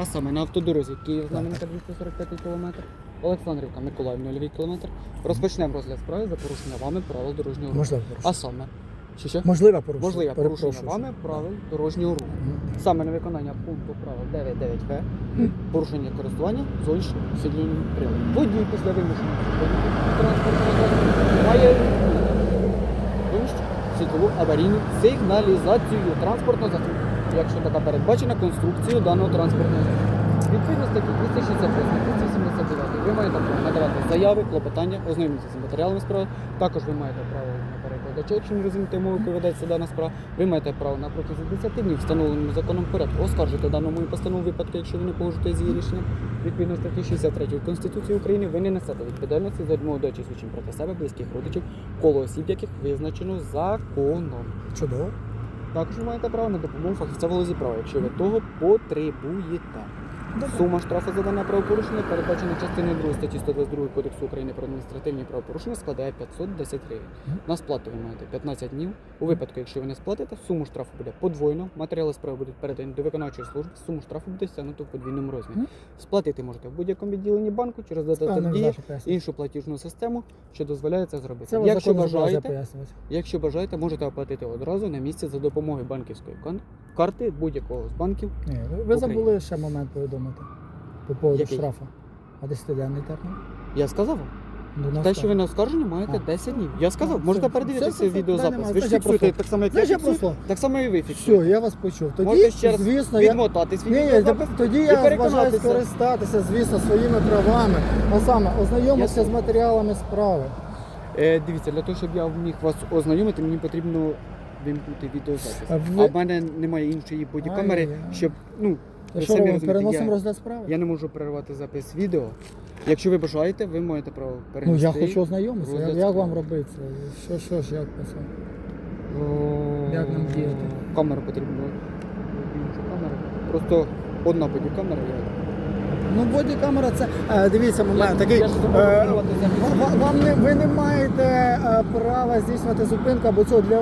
а саме на автодорозі Київ знаменка 245 км, Олександрівка, Миколаїв 0 км. Розпочнемо розгляд справи за порушення вами правил дорожнього руху. Можливе А саме, що що? Можливе порушення. Можливе порушення вами правил дорожнього руху. Саме на виконання пункту правил 9.9в порушення користування зовнішнім освітлюваним приладом. Водій після зупинки транспортного має вимкнути світлову аварійну сигналізацію транспортного засобу, якщо така передбачена конструкцією даного транспортного засобу. Відповідно статті 268 279 ви маєте право надавати заяви, клопотання, ознайомитися з матеріалами справи. Також ви маєте право на перекладача, якщо не розумієте мову, ведеться дана справа. Ви маєте право на протязі 10 днів встановленому законом порядку оскаржити дану мою постанову випадку, якщо ви не погоджуєте з її рішенням. Відповідно статті 63 Конституції України ви не несете відповідальності за відмову до чи проти себе, близьких родичів, коло осіб, яких визначено законом. Чудово. Також ви маєте право на допомогу фахівця в галузі права, якщо ви того потребуєте. Сума штрафу за дане правопорушення, передбачена частиною 2 статті 122 Кодексу України про адміністративні правопорушення, складає 510 гривень. На сплату ви маєте 15 днів. У випадку, якщо ви не сплатите, суму штрафу буде подвоєно. Матеріали справи будуть передані до виконавчої служби. Суму штрафу буде стягнуто в подвійному розмірі. Сплатити можете в будь-якому відділенні банку через додаток дії, іншу платіжну систему, що дозволяє це зробити. Це якщо бажаєте якщо бажаєте, можете оплатити одразу на місці за допомогою банківської карти будь-якого з банків. Ні, ви, ви забули ще момент повідомити по поводу Який? штрафу. А 10-денний термін? Я сказав. До нас Те, що ви на оскарження маєте А. 10 днів. Я сказав, А, можете передивитися все, все, відеозапис. Ви ж фіксуєте так само, як я фіксую, просто. так само і ви фіксуєте. Все, я вас почув. Тоді, Можете ще раз звісно, я... відмотати свій Ні, ні, відеозапис. тоді і я бажаю переконатися. скористатися, звісно, своїми правами. А саме, ознайомитися Я- з матеріалами справи. Е, дивіться, для того, щоб я міг вас ознайомити, мені потрібно вимкнути відеозапис. А А, в мене немає іншої бодікамери, щоб, ну, ви що самі робимо? Переносимо я, розгляд справи? я не можу перервати запис відео. Якщо ви бажаєте, ви маєте право Ну я хочу ознайомитися. Як, як вам робити? Що, що ж, як це? О, Як нам діяти? Камеру потрібно. Камеру. Просто одна бодікамера. Я... Ну, бодікамера це. Е, дивіться, момент такий. я е, ва- вам не, ви не маєте е, права здійснювати зупинку або цього для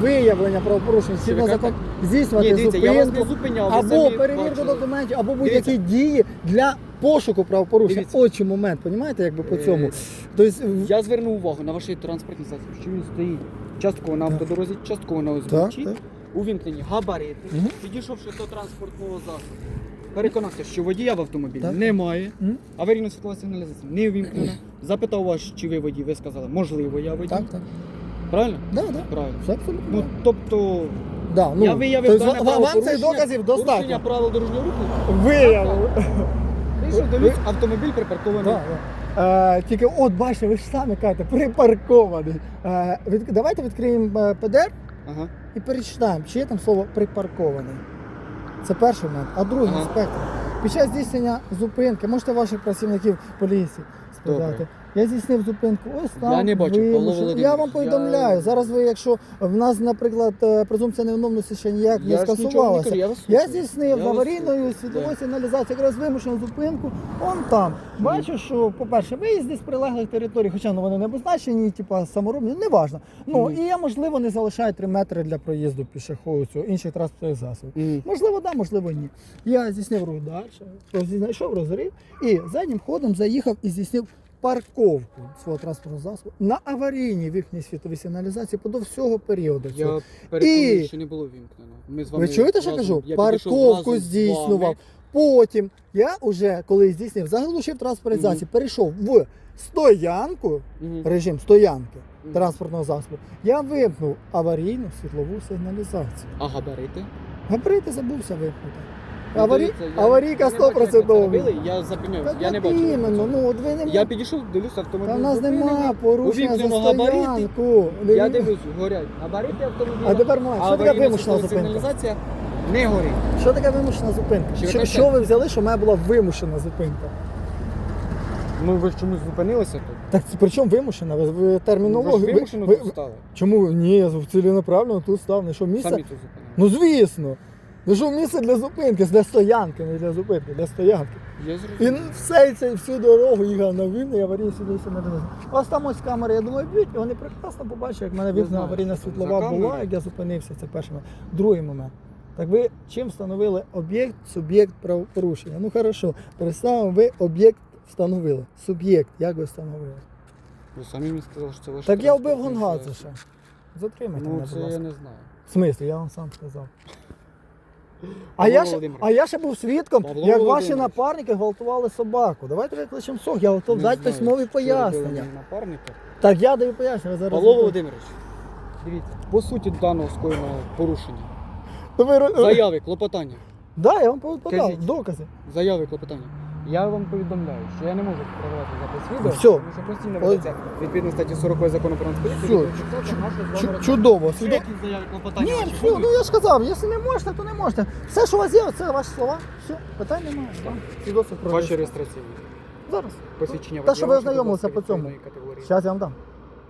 виявлення правопорушень. Згідно закон здійснювати Ні, дивіться, я вас не зупинку зупиняв. ви або самі перевірку бачили. документів, або будь-які дії для пошуку правопорушень. Дивіться. От чому момент, розумієте, якби по Е, цьому. Тобто, в- Я звернув увагу на ваші транспортні засоби, що він стоїть частково на автодорозі, частково на узбіччі, так. увімкнені габарити, Мгм. підійшовши до транспортного засобу. Переконався, що водія в автомобілі Так. немає, Мгм. аварійна світлова сигналізація не увімкнена. Запитав вас, чи ви водій, ви сказали, можливо, я водій. Так, так. Правильно? Да, да. Правильно. Все абсолютно. Ну, тобто, да, ну, я виявив тобто, дане ва- вам цих правопорушення, доказів порушення достатньо. правил дорожнього руху. Виявив. Вийшов Ви- дивлюсь, автомобіль припаркований. Да, да. Е, тільки от бачите, ви ж самі кажете, припаркований. Е, від, давайте відкриємо е, ПДР Ага. і перечитаємо, чи є там слово припаркований. Це перший момент. А другий Ага. інспектор. Під час здійснення зупинки, можете ваших працівників поліції спитати. Добре. Я здійснив зупинку. Ось там. Я не бачу, Павло вимушено. Володимирович, Я вам я- повідомляю. Зараз ви, якщо в нас, наприклад, е, презумпція невиновності ще ніяк Я не ж нічого не скасувалася. кажу, я вас Я слухаю. здійснив Я вас аварійною слухаю. світловою сигналізацією, якраз вимушену зупинку. Он там. Бачу, що, по-перше, виїзди з прилеглих територій, хоча ну, вони не обозначені, типа саморобні, ну, неважно. Ну Мгм. і я, можливо, не залишаю 3 метри для проїзду пішоходу цього інших транспортних засобів. Мгм. Можливо, да, можливо, ні. Я здійснив рух далі, знайшов розрив і заднім ходом заїхав і здійснив парковку свого транспортного засобу на аварійній вікній світовій сигналізації до всього періоду. Я переконаний, І- що не було вімкнено. Ми з вами Ви чуєте, що разом- кажу? я підійшов Парковку разом з здійснював. вами. Потім я вже коли здійснив, заглушив транспортний Мгм. засіб, перейшов в стоянку, Мгм. режим стоянки Мгм. транспортного засобу. Я вимкнув аварійну світлову сигналізацію. А габарити? Габарити забувся вимкнути. Я- Аварійка я не бачу, як ви це 100%. робили, Я запиняюсь, я не іменно, ну от ви не Я підійшов, дивлюсь автомобіль. Та в нас зупинений. нема порушення за Увімкнено габарити. стоянку. Я Не- дивлюсь, горять габарити автомобіля. А тепер момент, що таке аварійна вимушена зупинка? сигналізація не горить. Що таке вимушена зупинка? Чи ви Що, що ви взяли, що в мене була вимушена зупинка? Ну ви ж чомусь зупинилися тут. Так при чому вимушена? Ви, ви Ну, ви ж термінологію. ви- вимушено ви- тут стали. Чому ні, я ціленаправленно тут став. Що місце? Самі тут зупинили. Ну звісно. Ну що місце для зупинки, для стоянки, не для зупинки, для стоянки. Я І все це всю дорогу їхав на вільний аварійний сюди сигналізацію. Ось там ось камери, я думаю, б'ють, і вони прекрасно побачать, як в мене вікна аварійна світлова була, як я зупинився. Це перший момент. Другий момент. Так ви чим встановили об'єкт, суб'єкт правопорушення? Ну хорошо, представимо, ви об'єкт встановили. Суб'єкт, як ви встановили? Ви самі мені сказали, що це ваше. Так я вбив Гонгадзе ще. Затримайте Ну мене, це будь я не знаю. В смислі, я вам сам сказав. А я, ще, а я ще був свідком, Павло як ваші Володимирович. напарники гвалтували собаку. Давайте викличемо сох, я готов дати хтось письмові пояснення. Так я даю пояснення, зараз. Павло. Володимирович, дивіться, по суті даного скоєного порушення. Ну, ви ро- Заяви, клопотання. Да, я вам подав Кажіть. докази. Заяви, клопотання. Я вам повідомляю, що я не можу відкривати запис відео, Все. тому що постійно ведеться відповідно статті 40 закону про Все. нацполіцію. Чу- Чудово. Що Свідо- якісь заяви, клопотання? Ні, ваші все, будуть? ну я ж сказав, якщо не можете, то не можете. Все, що у вас є, це ваші слова. Все, питань немає. Так. Свідоцтво про Ваші реєстрацію. реєстраційні. Зараз. Посвідчення Та, що ви ознайомилися по цьому. Зараз я вам дам.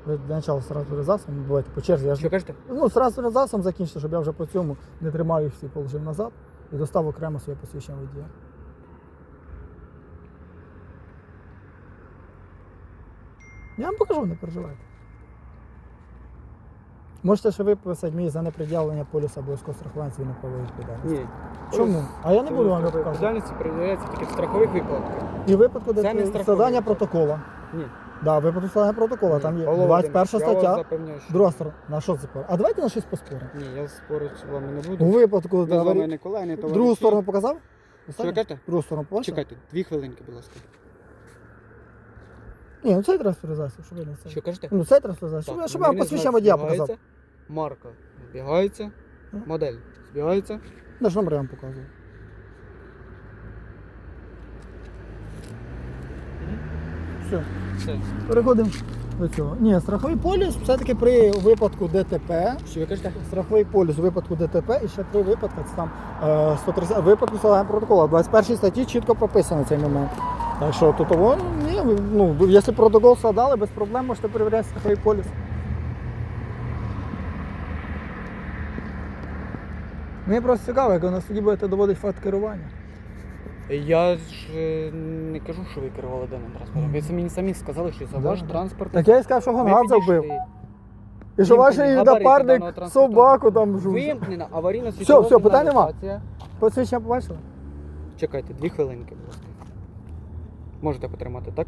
Ви для начала сразу засом, бувайте по черзі. Я ж Що кажете? ну, сразу засом закінчите, щоб я вже по цьому не тримав їх всі, положив назад і достав окремо своє посвідчення водія. Я вам покажу, не переживайте. Можете ще виписати мені за непред'явлення полюса обов'язкового страхування цивільної правової відповідальності. Ні. Чому? А я не буду вам його показувати. Відповідальності перевіряється тільки в страхових випадках. І випадку Це не де страховий. складання протокола. Ні. Да, випадку складання протокола, там є Павло 21 Володимирович, Я вас стаття, запевняю, що... друга сторона. На що це спор? А давайте на щось поспоримо. Ні, я спорити з вами не У буду. випадку Ми з вами аварії- не колеги, не товариші. другу сторону показав? Що ви кажете? Другу сторону побачив? Чекайте, дві хвилинки, будь ласка. Ні, ну цей транспортизацію, щоб ви не це. Що кажете? Ну цей транспортизацію, щоб, я- щоб я вам номерний посвідчення знак водія показав. збігається, Марка збігається, Ну. модель збігається. На ж номер я вам показую. Все, Все. переходимо до цього. Ні, страховий поліс все-таки при випадку ДТП. Що ви кажете? Страховий поліс у випадку ДТП і ще три випадки, це там е, 130, випадку складання протокола. 21 статті чітко прописано цей момент. Так що тут того, ні, ну, якщо протокол складали, без проблем можете перевіряти страховий поліс. Мені просто цікаво, як ви на суді будете доводити факт керування. Я ж е, не кажу, що ви керували даним транспортом. Ви мені самі сказали, що Да, ваш транспорт. Так я і сказав, що вбив. підійшли. І що ваш напарник собаку там жужжав. Вимкнена аварійна Все, все, питань нема. Посвідчення побачили? Чекайте, дві хвилинки. Можете потримати, так?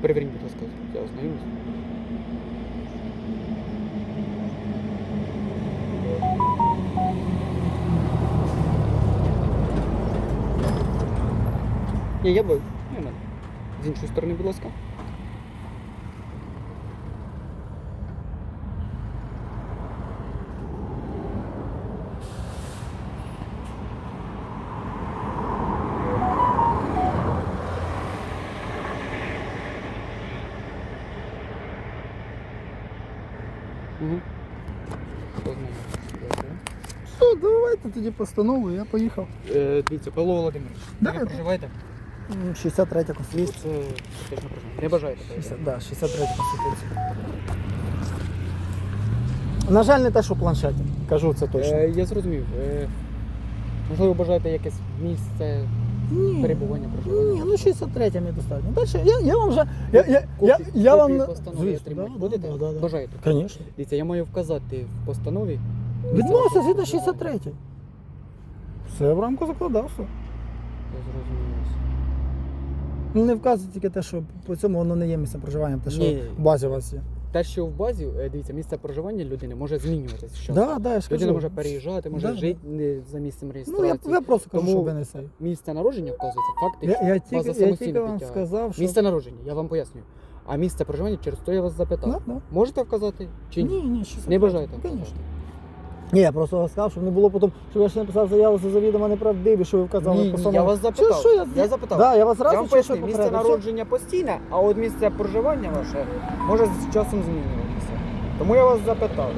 Переверніть, будь ласка, я ознайомлюсь. Ні, я б. Ні, мене. З іншої сторони, будь ласка. Угу. Все, давайте тоді постанову, я поїхав. Е, дивіться, Павло Володимирович, Да, ви проживаєте? М, 63 Це конституція. фактично. Не бажаєте. так? 60, да, 63 конституція. На жаль, не те, що в планшеті. Кажу це точно. Е, я зрозумів. Е, можливо, бажаєте якесь місце Ні. перебування проживання? Ні, ну 63 мені достатньо. Дальше я, я вам вже. Я, я, я, Копі- я вам. копію постанови Звісно, отримати да, будете? Да, да, да. Бажаєте? Звісно. Дивіться, я маю вказати в постанові. Відмовився згідно 63. Все в рамку законодавства. Я зрозумів. Вас. Ну не вказує тільки те, що по цьому воно не є місцем проживання, те, що Ні. в базі у вас є. Те, що в базі, е, дивіться, місце проживання людини може змінюватися. часом. Да, да, я ж кажу. Людина може переїжджати, може Да, жити не за місцем Ну, реєстрації. я, я просто кажу, Тому- що ви не цей. Місце народження вказується факти. Я, я, база тільки, я самостійно тільки вам підтягує. сказав, що. Місце народження, я вам пояснюю. А місце проживання через то я вас запитав. Да, да. Можете вказати чи ні? Ні, ні, 63. Не бажаєте? Звісно. Ні, я просто сказав, щоб не було потім, щоб я ще написав заяву за завідомо неправдиві, що ви вказали Ні, в ні, я вас запитав. Що, що я, Я запитав. Да, я вас Я вам поясню, місце попередив? народження постійне, а от місце проживання ваше може з часом змінюватися. Тому я вас запитав.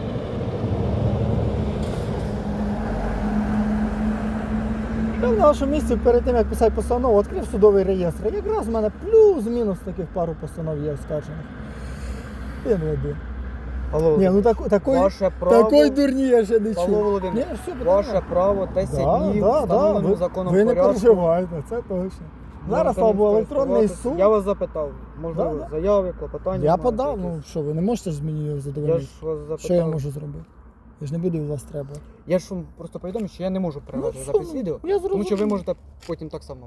Я на вашому місці перед тим, як писати постанову, відкрив судовий реєстр. Якраз в мене плюс-мінус таких пару постанов є оскаржених. Один в один. Павло Ні, ну так, такої, ваше право, такої дурні я ще не Павло чув. Володимирович, Ні, все, ваше право 10 Да, днів да, да, встановлено ви, законом ви не порядку. переживайте, це точно. Зараз, Можете слава Богу, електронний суд. Я вас запитав, можливо, Да, да. заяви, клопотання. Я маєте подав, якісь? ну що, ви не можете ж мені Я задовольнити? ж вас запитав. Що я можу зробити? Я ж не буду у вас треба. Я ж вам просто повідомив, що я не можу передати що, запис ну, відео, я тому що ви зрозумів. можете потім так само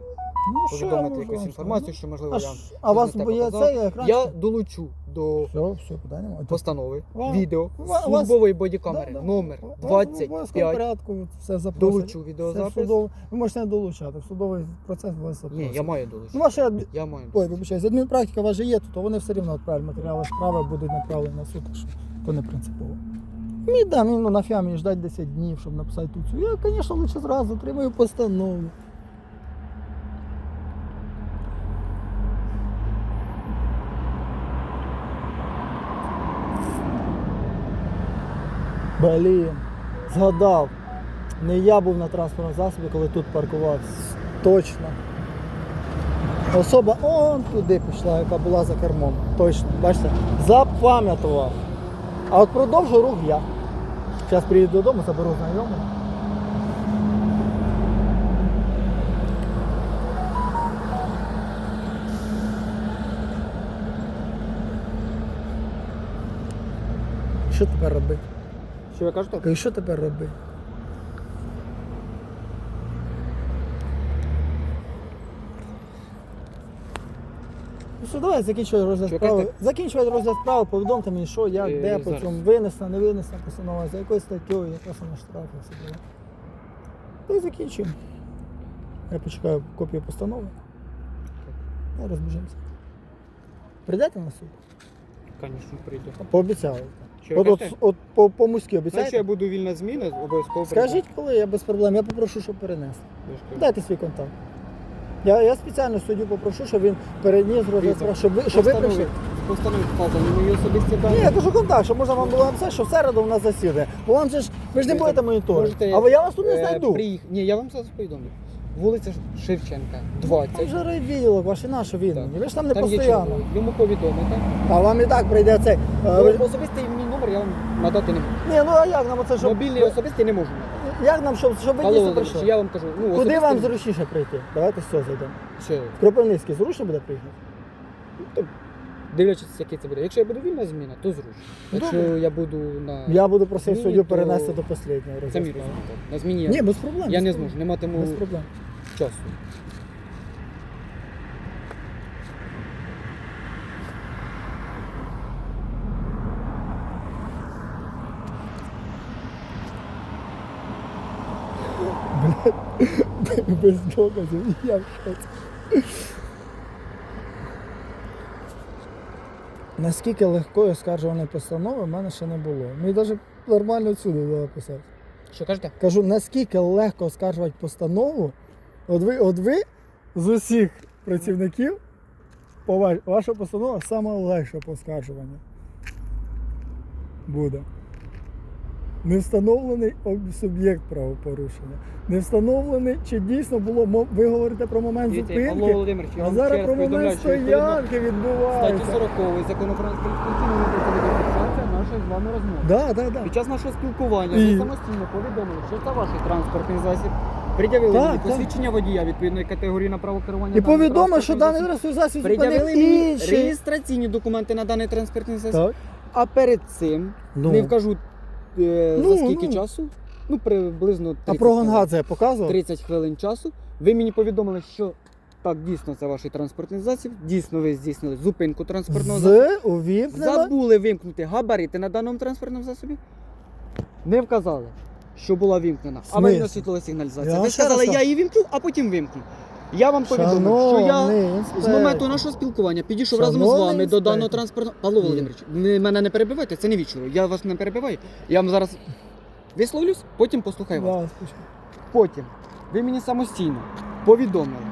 Ну, що я повідомити можу якусь вам інформацію, що можливо А, я ж- а вас не те боє показав. це екран? Я долучу до Все, все, питання немає. постанови Ва- відео ва- вас- службової бодікамери Да, да. номер У вас в обов'язковому 25. порядку все запросить. Долучу відеозапис. судовий. Ви можете не долучати, в судовий процес вас запросить. Ні, я маю долучити. Ну, ваша адмі- Я маю. Ой, вибачаюсь, адмінпрактика ваша є, то вони все рівно відправлять матеріали справи, будуть направлені на суд, так що то не принципово. Мені да, мені ну, нафіга мені ждать 10 днів, щоб написати тут. цю. Я, звісно, лише зразу отримаю постанову. Блін, згадав. Не я був на транспортному засобі, коли тут паркувався. Точно. Особа он туди пішла, яка була за кермом. Точно, бачите, запам'ятував. А от продовжу рух я. Зараз приїду додому, заберу знайомого. Що тепер робити? Що ви кажете? Кажу, що тепер робити? Що, давай закінчувати розгляд справи. Закінчувати розгляд справи, повідомте мені, що, як, Е, де, по зараз. цьому, винесена, не винесена постанова, за якою статтєю, яка саме штраф і все було. Та й закінчуємо. Я почекаю копію постанови. І розбіжимося. Прийдете на суд? Звісно, прийду. Пообіцяли. Що От, от, кажете? от по, по-музьки Якщо я обіцяєте? буду вільна зміна, обов'язково прийду. Скажіть, коли я без проблем, я попрошу, щоб перенесли. Я ж. Дайте свій контакт. Я, я спеціально суддю попрошу, щоб він переніс розгляд щоб ви, щоб ви Постанови- прийшли. Постанови вказані мої особисті дані. Ні, я кажу контакт, щоб можна вам було написати, що в середу у нас засідає. Бо вам же ж, ви ж не будете моніторити. А я вас тут не Е, знайду. приїх- Ні, я вам зараз повідомлю. Вулиця Шевченка, Там 20. же райвідділок, ваш і наш він Так. Ви ж там не Там постійно. Йому повідомити. А вам і так прийде цей. е, Ну, ви- Особистий мій номер я вам надати не можу. Ні, ну а як нам оце, щоб... Мобільний особистий не можу надати. Як нам, щоб, щоб ви Алло, дійсно Володимирович, прийшли? я вам кажу, ну, Куди особистий- вам зручніше прийти? Давайте все зайдемо. Що? В Кропивницький зручно буде приїхати? То, дивлячись, який це буде. Якщо я буду вільна зміна, то зручно. Якщо я буду на Я буду просив Ні, суддю то- перенести до останнього самі розумієте. На зміні Ні, без проблем. я без не проблем. зможу, не матиму Без проблем. часу. Без доказів, я в шоці. Наскільки легкої оскаржуваної постанови в мене ще не було. Мені навіть нормально було писати. Що кажете? Кажу, наскільки легко оскаржувати постанову, от ви, от ви з усіх працівників, ваша постанова саме легша по оскаржуванню буде. Не встановлений суб'єкт правопорушення. Не встановлений, чи дійсно було ви говорите про момент Дивіться, Павло зупинки, Володимирович, я а вам зараз про повідомляю, момент що стоянки статті відбувається. 40 закону про з вами розмова. Да, да, да. Під час нашого спілкування І- ви самостійно повідомили, що це ваш транспортний засіб. Пред'явили Так, мені так. посвідчення водія відповідної категорії на право керування. І даним повідомо, що транспортним даний засобом. транспортний засіб Пред'явили мені інший. реєстраційні документи на даний транспортний засіб. Так. А перед цим, Ну. не вкажу е, Ну, за скільки ну. часу, ну приблизно 30, А про хвилин. Гонгадзе я показував? 30 хвилин часу. Ви мені повідомили, що так, дійсно це ваш транспортний засіб. Дійсно, ви здійснили зупинку транспортного засобу. З увімкнено. Забули вимкнути габарити на даному транспортному засобі. Не вказали, що була вимкнена. смислі? Аварійно світлова сигналізація. Я Ви ще сказали, я її вимкну, а потім вимкну. Я вам повідомив, що я Шановний з інспектор. моменту нашого спілкування підійшов разом з Шановний вами до даного транспортного. Павло Володимирович, ви мене не перебивайте, це не вічливо. Я вас не перебиваю. Я вам зараз висловлюсь, потім послухаю вас. Да. Потім ви мені самостійно повідомили,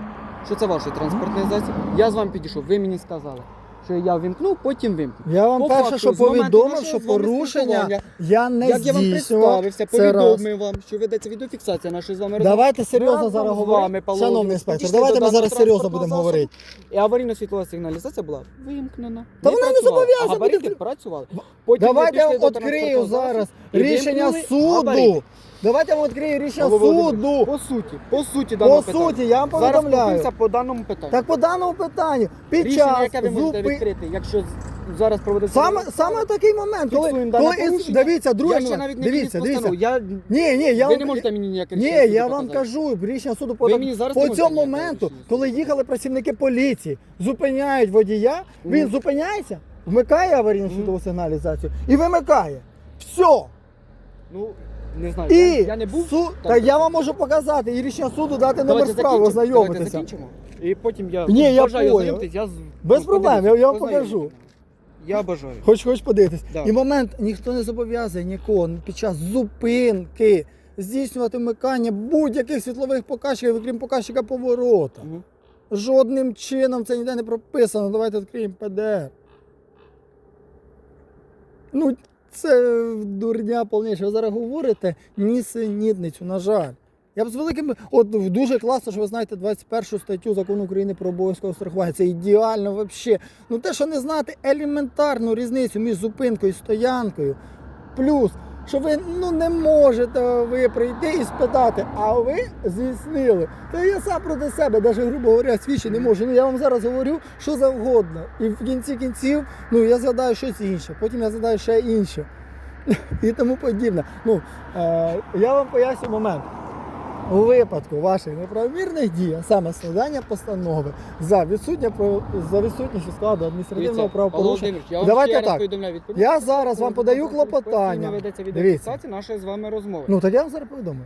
що це ваш транспортний засіб. Я з вами підійшов, ви мені сказали, що я вимкнув, потім вимкнув. Я вам По перше, факту, що з моменту повідомив, нашого що з вами порушення спілкування, я не Як я вам здійснював. представився, Це раз. повідомив вам, що ведеться відеофіксація нашої з вами розмови. Давайте серйозно Разом зараз з говорити. Павло Шановний Володимирович, інспектор, підійшли давайте до ми даного зараз серйозно будемо говорити. І аварійна світлова сигналізація була вимкнена. Та вона не працювала, зобов'язана габарити бути- працювали. Потім ви Давайте я пішли до відкрию транспортного зараз засобу і рішення вимкнули габарити. Давайте я вам відкрию рішення Павло Володимирович, суду. По суті, по суті По даного питання. суті, я вам Зараз повідомляю. спілкуємося по даному питанню. Так по даному питанню, під Рішення, час яке ви можете зупи... відкрити, якщо з- зараз проводиться... Саме, саме такий момент, коли, Фіксуємо дане коли із- порушення. дивіться, другий я ще момент. навіть не дивіться, дивіться. постанову. Я... Ні, ні, я ви вам не можете мені ніяке Ні, рішення я суду вам показати. кажу, рішення суду Ви по, мені зараз по не можете цьому моменту, рішення суду. коли їхали працівники поліції, зупиняють водія, він зупиняється, вмикає аварійну Мгм. світлову сигналізацію і вимикає. Все. Ну, не знаю, І я, я не був. су... Та я вам можу показати і рішення суду дати номер Давайте справи, закінчимо, ознайомитися. Закінчимо. І потім я Ні, я бажаю понял. ознайомитись, я з- Без ну, проблем, подивлюсь, я- я вам покажу. Я бажаю. Хоч хоч подивитись. Да. І момент ніхто не зобов'язує нікого під час зупинки здійснювати вмикання будь-яких світлових показчиків, окрім показчика поворота. Мгм. Жодним чином це ніде не прописано. Давайте відкриємо ПДР. Ну, це дурня повніше. Ви зараз говорите нісенітницю, на жаль. Я б з великим. От дуже класно, що ви знаєте 21 статтю закону України про обов'язкове страхування. Це ідеально взагалі. Ну те, що не знати елементарну різницю між зупинкою і стоянкою. Плюс, що ви ну не можете ви прийти і спитати, а ви здійснили. Та я сам проти себе, навіть, грубо говоря, свічі не можу. Ну я вам зараз говорю, що завгодно. І в кінці кінців, ну я згадаю щось інше, потім я згадаю ще інше. І тому подібне. Ну, е, я вам поясню момент. У випадку ваших неправомірних дій, а саме складання постанови за відсутня за відсутністю складу адміністративного правопорушення. Я Давайте так. Я зараз вам подаю клопотання. Дивіться. нашої з вами розмови. Ну так я вам зараз повідомлю.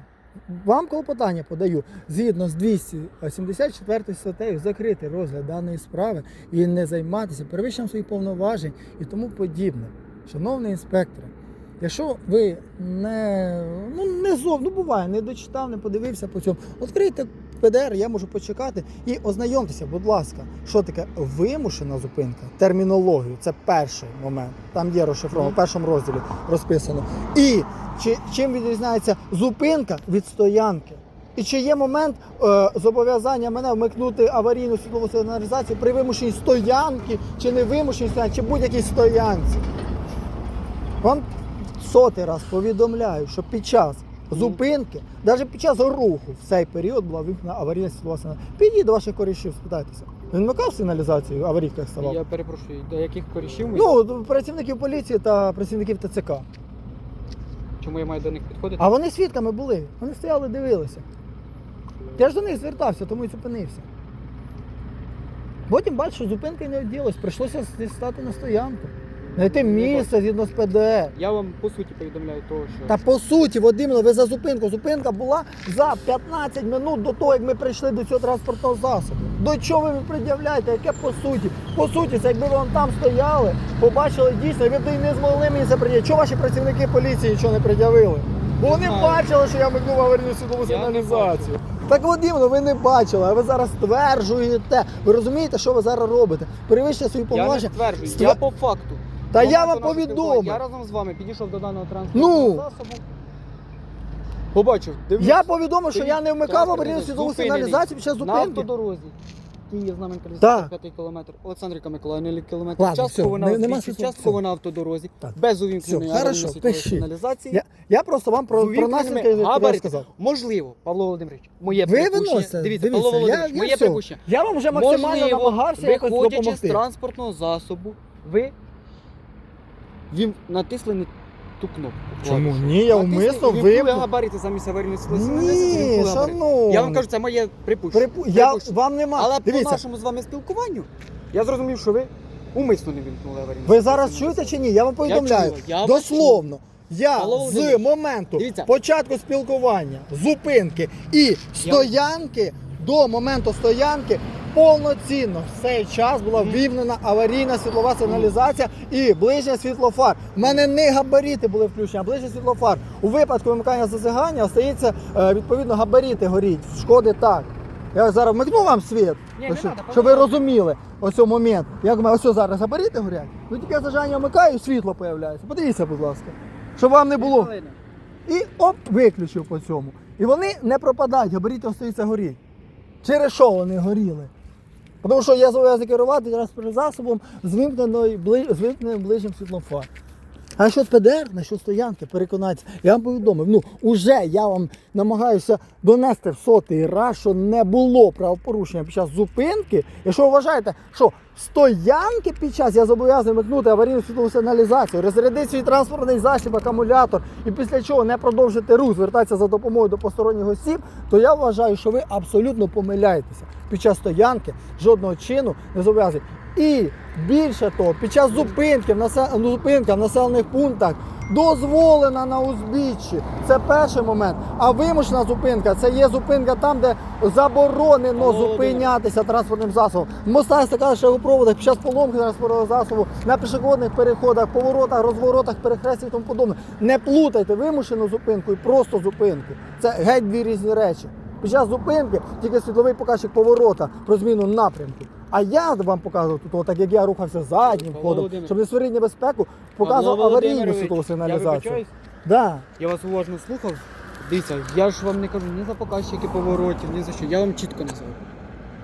Вам клопотання подаю згідно з 274 статтею закрити розгляд даної справи і не займатися перевищенням своїх повноважень і тому подібне. Шановний інспектор, якщо ви не, ну, не зов, ну буває, не дочитав, не подивився по цьому, відкрийте ПДР, я можу почекати і ознайомтеся, будь ласка, що таке вимушена зупинка, термінологію, це перший момент. Там є розшифровано, в першому розділі розписано. І чи, чим відрізняється зупинка від стоянки? І чи є момент е, зобов'язання мене вмикнути аварійну світлову сигналізацію при вимушеній стоянці, чи не вимушеній стоянці, чи будь-якій стоянці? Вам сотий раз повідомляю, що під час зупинки, навіть під час руху в цей період була вимкнена аварійна сигналізація. Підіть до ваших корішів, спитайтеся. Він вмикав сигналізацію, аварійка як ставав? Я перепрошую, до яких корішів ми? Ну, працівників поліції та працівників ТЦК. Чому я маю до них підходити? А вони свідками були. Вони стояли, дивилися. Я ж до них звертався, тому і зупинився. Потім бачу, що зупинка не відділась, прийшлося стати на стоянку. Знайти місце згідно з ПДР. Я вам по суті повідомляю того, що Та по суті, Вадимовна, ви за зупинку. Зупинка була за 15 минут до того, як ми прийшли до цього транспортного засобу. До чого ви пред'являєте? Яке по суті? По суті, це якби ви вон там стояли, побачили дійсно, ви б і не змогли мені це пред'явити. Чого ваші працівники поліції нічого не пред'явили? Бо вони знаю. бачили, що я вмикнув аварійну світлову сигналізацію. Так Вадимовна, ви не бачили, а ви зараз стверджуєте. Ви розумієте, що ви зараз робите? Перевищите свої я не стверджую, Ствер- я по факту. Та я вам повідомив. Я разом з вами підійшов до даного транспортного Ну. засобу. Побачив, дивлюсь. Я повідомив, що я не вмикав Транспортний аварійну зупинений сигналізацію під час На зупинки. автодорозі. Київ знамен Так. 35 кілометр. Олександрівка Миколаївна кілометр. Ладно, частково все, на не- нема узбіччі, смислу. частково на автодорозі. Так. Без Все, хорошо, аварійної світлової сигналізації. Я, я просто вам про, про увімкненими наслідки габаритами. сказав. Можливо, Павло Володимирович, моє Ви припущення. виносите, Дивіться, дивіться, Павло я, Володимирович, я, моє все. припущення. я вам вже максимально Можливо, намагався якось виходячи з допомогти. транспортного засобу, ви їм натисли не ту кнопку. Чому? клавішу. Ні, я Натисли вмисно і вимкнули вимкнув. габарити замість аварійної сигналізації. Ні, шановний. Я вам кажу, це моє припущення. Припу... Я, Припущення. вам нема. Але по Дивіться, нашому з вами спілкуванню я зрозумів, що ви умисно не вимкнули аварійну. ви зараз чуєте чи ні? Я вам повідомляю. чую, я вас Дословно. Я Павло з Володимирович, моменту дивіться. початку спілкування, зупинки і стоянки до моменту стоянки повноцінно в цей час була Мгм. ввівнена аварійна світлова сигналізація і ближнє світлофар. У мене не габарити були включені, а ближнє світлофар. У випадку вимикання зазигання остається е, відповідно габарити горіть. Шкоди так. Я зараз вмикну вам світ, Ні, не щоб, надо, щоб ви розуміли. ось цей момент. Як ми ось зараз габарити горять, ну тільки я зажання вмикаю, світло появляється. Подивіться, будь ласка. Щоб вам не було. І оп, виключив по цьому. І вони не пропадають, габарити остаються горіти. Через що вони горіли? Тому що я зобов'язаний керувати транспортним засобом з вимкненим ближнім світлом фар. А що ПДР, на що стоянки, переконайтеся, я вам повідомив, ну уже я вам намагаюся донести в сотий раз, що не було правопорушення під час зупинки. Якщо ви вважаєте, що стоянки під час я зобов'язаний вмикнути аварійну світлову сигналізацію, розрядити свій транспортний засіб, акумулятор і після чого не продовжити рух, звертатися за допомогою до посторонніх осіб, то я вважаю, що ви абсолютно помиляєтеся. Під час стоянки жодного чину не зобов'язаний. І більше того, під час зупинки в, насе... ну, зупинка в населених пунктах дозволена на узбіччі. Це перший момент. А вимушена зупинка це є зупинка там, де заборонено зупинятися транспортним засобом. В мостах стаканах шагопроводах, під час поломки транспортного засобу, на пішохідних переходах, поворотах, розворотах, перехрестях і тому подобне. Не плутайте вимушену зупинку і просто зупинку. Це геть дві різні речі. Під час зупинки тільки світловий показчик поворота про зміну напрямку. А я вам показував тут, отак як я рухався заднім Павло ходом, щоб не створити небезпеку, показував Павло аварійну Володимирович, Я сигналізацію. вибачаюсь, Да. я вас уважно слухав. Дивіться, я ж вам не кажу ні за показчики поворотів, ні за що. Я вам чітко назвав.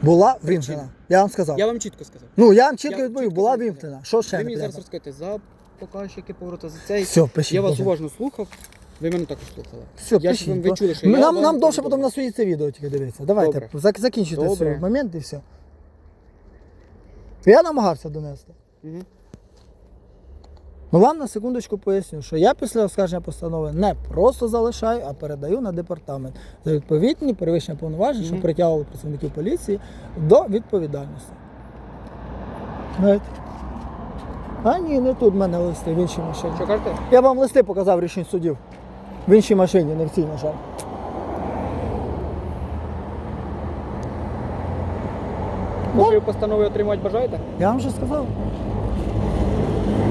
Була вимкнена. Я вам сказав. Я вам чітко сказав. Ну я вам чітко Я відповів, чітко була сказав. вимкнена. Що ще Ви не мені зараз розкажете за показчики повороту, за цей. Все, пишіть. Я вас Боже. уважно слухав, ви мене також слухали. Все, я ж пишіть. вам ви чули, що Ми- я нам, вам нам довше потім на свої це відео тільки дивитися. Давайте Добре. зак- закінчуйте Добре. цей момент і все. Я намагався донести. Мгм. Ну вам на секундочку поясню, що я після оскарження постанови не просто залишаю, а передаю на департамент за відповідні перевищення повноважень, що притягували працівників поліції до відповідальності. Знаєте? А ні, не тут в мене листи, в іншій машині. Що кажете? Я вам листи показав рішень судів. В іншій машині, не в цій, на жаль. Копію постанови отримати бажаєте? Я вам вже сказав.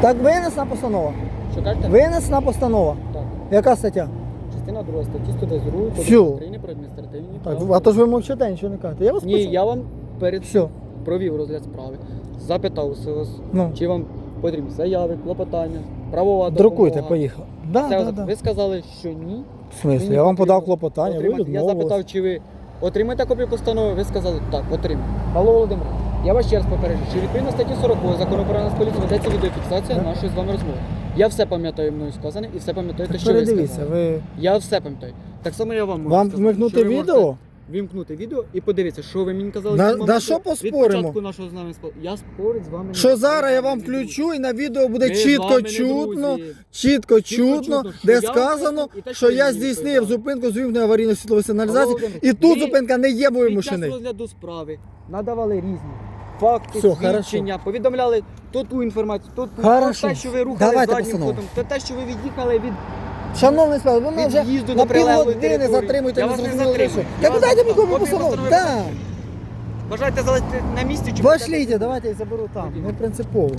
Так винесена постанова. Що кажете? Винесена постанова. Так. Яка стаття? Частина 2 статті 122 Всю. Кодексу України про адміністративні Так, а то ж ви мовчите, нічого не кажете. Я вас Ні, почув. я вам перед Все. провів розгляд справи. Запитав у вас, Ну. чи вам потрібні заяви, клопотання, правова Друкуйте, поїхав. Да, да, да. Ви сказали, що ні. В смислі, Мені я вам подав потрібно клопотання, ви отримати. Я відмовились. запитав, чи ви отримаєте копію постанови, ви сказали так, отримаю. Павло Володимир, я вас ще раз попереджу, що відповідно статті 40 закону про нас поліцію ведеться відеофіксація нашої з вами розмови. Я все пам'ятаю мною сказане і все пам'ятаю те, що ви передивіться, сказали. ви... Я все пам'ятаю. Так само я вам можу Вам сказати, вмикнути що ви можете відео? Вімкнути відео і подивіться, що ви мені казали. Від да моменту- що Від поспоримо? початку нашого з нами спо- Я спорить з вами. Що зараз я вам включу і на відео буде чітко чутно, чітко чутно, чутно, що де я сказано, вам і те, що що я відповідали. зупинку з вимкненою аварійної світлової сигналізації, Володимир, і тут ви зупинка не є Під час вимушений. розгляду справи надавали різні факти, Все, хорошо. свідчення, повідомляли то ту інформацію, то ту Хорошо. те, що ви рухали Давайте заднім ходом, то те, що ви від'їхали від Шановний справді, ви мене вже на прилеглої півгодини території. затримуєте, Я ви вас не зрозуміло затримую. Я Так вас дайте мені запитав, копію копію постанови. постанови Так. бажаєте залишити на місці чи Пошліть, давайте я заберу там. Не принципово.